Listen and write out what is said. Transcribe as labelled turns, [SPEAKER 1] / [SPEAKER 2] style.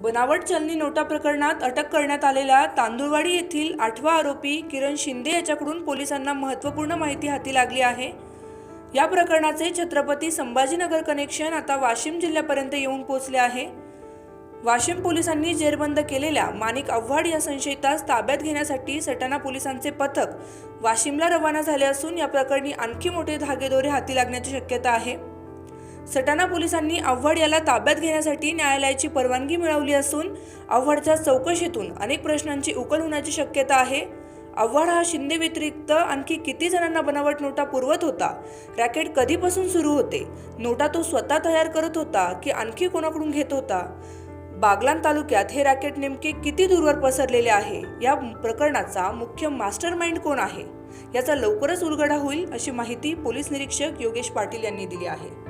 [SPEAKER 1] बनावट चलनी नोटा प्रकरणात अटक करण्यात आलेल्या तांदुळवाडी येथील आठवा आरोपी किरण शिंदे याच्याकडून पोलिसांना महत्त्वपूर्ण माहिती हाती लागली आहे. या प्रकरणाचे छत्रपती संभाजीनगर कनेक्शन आता वाशिम जिल्ह्यापर्यंत येऊन पोहोचले आहे. वाशिम पोलिसांनी जेरबंद केलेल्या माणिक आव्हाड या संशयितास ताब्यात घेण्यासाठी सटाणा पोलिसांचे पथक वाशिमला रवाना झाले असून या प्रकरणी आणखी मोठे धागेदोरे हाती लागण्याची शक्यता आहे. सटाणा पोलिसांनी आव्हाड याला ताब्यात घेण्यासाठी न्यायालयाची परवानगी मिळवली असून आव्हाडच्या चौकशीतून अनेक प्रश्नांची उकल होण्याची शक्यता आहे. आव्हाड हा शिंदे व्यतिरिक्त आणखी किती जणांना बनावट नोटा पुरवत होता रॅकेट कधीपासून सुरू होते नोटा तो स्वतः तयार करत होता की आणखी कोणाकडून घेत होता? बागलान तालुक्यात हे रॅकेट नेमके किती दूरवर पसरलेले आहे? या प्रकरणाचा मुख्य मास्टर माइंड कोण आहे? याचा लवकरच उलगडा होईल अशी माहिती पोलीस निरीक्षक योगेश पाटील यांनी दिली आहे.